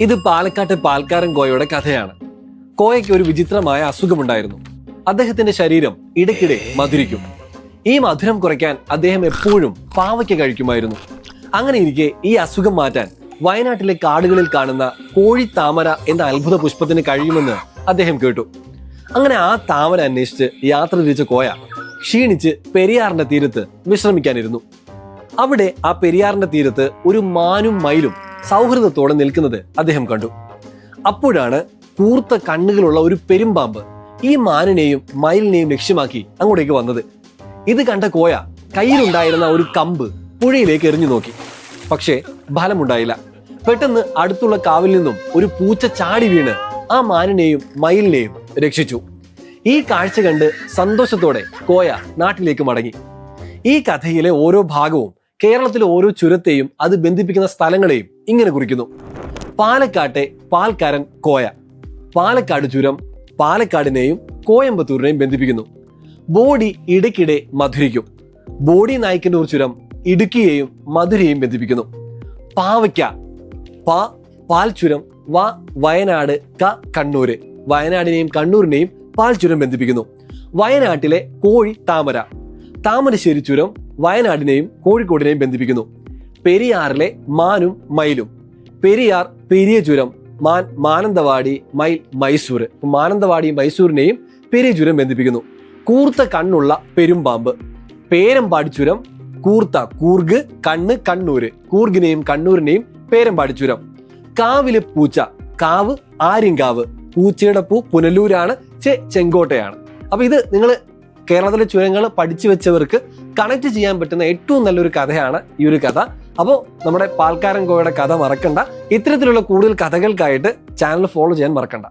ഇത് പാലക്കാട്ട് പാൽക്കാരൻ കോയയുടെ കഥയാണ്. കോയയ്ക്ക് ഒരു വിചിത്രമായ അസുഖമുണ്ടായിരുന്നു. അദ്ദേഹത്തിന്റെ ശരീരം ഇടയ്ക്കിടെ മധുരിക്കും. ഈ മധുരം കുറയ്ക്കാൻ അദ്ദേഹം എപ്പോഴും പാവയ്ക്ക കഴിക്കുമായിരുന്നു. അങ്ങനെ ഇരിക്കെ ഈ അസുഖം മാറ്റാൻ വയനാട്ടിലെ കാടുകളിൽ കാണുന്ന കോഴി താമര എന്ന അത്ഭുത പുഷ്പത്തിന് കഴിയുമെന്ന് അദ്ദേഹം കേട്ടു. അങ്ങനെ ആ താമര അന്വേഷിച്ച് യാത്ര തിരിച്ച കോയ ക്ഷീണിച്ച് പെരിയാറിന്റെ തീരത്ത് വിശ്രമിക്കാനിരുന്നു. അവിടെ ആ പെരിയാറിന്റെ തീരത്ത് ഒരു മാനും മയിലും സൗഹൃദത്തോടെ നിൽക്കുന്നത് അദ്ദേഹം കണ്ടു. അപ്പോഴാണ് കൂർത്ത കണ്ണുകളുള്ള ഒരു പെരുമ്പാമ്പ് ഈ മാനിനെയും മയിലിനെയും ലക്ഷ്യമാക്കി അങ്ങോട്ടേക്ക് വന്നത്. ഇത് കണ്ട കോയ കയ്യിലുണ്ടായിരുന്ന ഒരു കമ്പ് പുഴയിലേക്ക് എറിഞ്ഞു നോക്കി. പക്ഷേ ഫലമുണ്ടായില്ല. പെട്ടെന്ന് അടുത്തുള്ള കാവിൽ നിന്നും ഒരു പൂച്ച ചാടി വീണ് ആ മാനിനെയും മയിലിനെയും രക്ഷിച്ചു. ഈ കാഴ്ച കണ്ട് സന്തോഷത്തോടെ കോയ നാട്ടിലേക്ക് മടങ്ങി. ഈ കഥയിലെ ഓരോ ഭാഗവും കേരളത്തിലെ ഓരോ ചുരത്തെയും അത് ബന്ധിപ്പിക്കുന്ന സ്ഥലങ്ങളെയും ഇങ്ങനെ കുറിക്കുന്നു. പാലക്കാട്ടെ പാൽക്കാരൻ കോയ. പാലക്കാട് ചുരം പാലക്കാടിനെയും കോയമ്പത്തൂരിനെയും ബന്ധിപ്പിക്കുന്നു. ബോഡി ഇടയ്ക്കിടെ മധുരയ്ക്കും ബോഡി നായ്ക്കിന്റെ ഒരു ചുരം ഇടുക്കിയെയും മധുരയെയും ബന്ധിപ്പിക്കുന്നു. പാവയ്ക്ക. പാ പാൽ ചുരം. വ വയനാട് ക കണ്ണൂര്. വയനാടിനെയും കണ്ണൂരിനെയും പാൽ ചുരം ബന്ധിപ്പിക്കുന്നു. വയനാട്ടിലെ കോഴി താമര. താമരശ്ശേരി ചുരം വയനാടിനെയും കോഴിക്കോടിനെയും ബന്ധിപ്പിക്കുന്നു. പെരിയാറിലെ മാനും മയിലും. പെരിയാർ പെരിയ ചുരം മാൻ മാനന്തവാടി മയിൽ മൈസൂർ. മാനന്തവാടി മൈസൂരിനെയും പെരിയ ചുരം ബന്ധിപ്പിക്കുന്നു. കൂർത്ത കണ്ണുള്ള പെരുമ്പാമ്പ്. പേരമ്പാടി ചുരം കൂർത്ത കൂർഗ് കണ്ണ് കണ്ണൂര്. കൂർഗിനെയും കണ്ണൂരിനെയും പേരമ്പാടി ചുരം. കാവിലെ പൂച്ച കാവ് ആര്യങ്കാവ്. പൂച്ചയുടെ പൂ പുനലൂരാണ് ചെ ചെങ്കോട്ടയാണ്. അപ്പൊ ഇത് നിങ്ങൾ കേരളത്തിലെ ചുരങ്ങൾ പഠിച്ചു വെച്ചവർക്ക് കണക്ട് ചെയ്യാൻ പറ്റുന്ന ഏറ്റവും നല്ലൊരു കഥയാണ് ഈ ഒരു കഥ. അപ്പോൾ നമ്മുടെ പാൽക്കാരൻ കോയുടെ കഥ മറക്കണ്ട. ഇത്തരത്തിലുള്ള കൂടുതൽ കഥകൾക്കായിട്ട് ചാനൽ ഫോളോ ചെയ്യാൻ മറക്കണ്ട.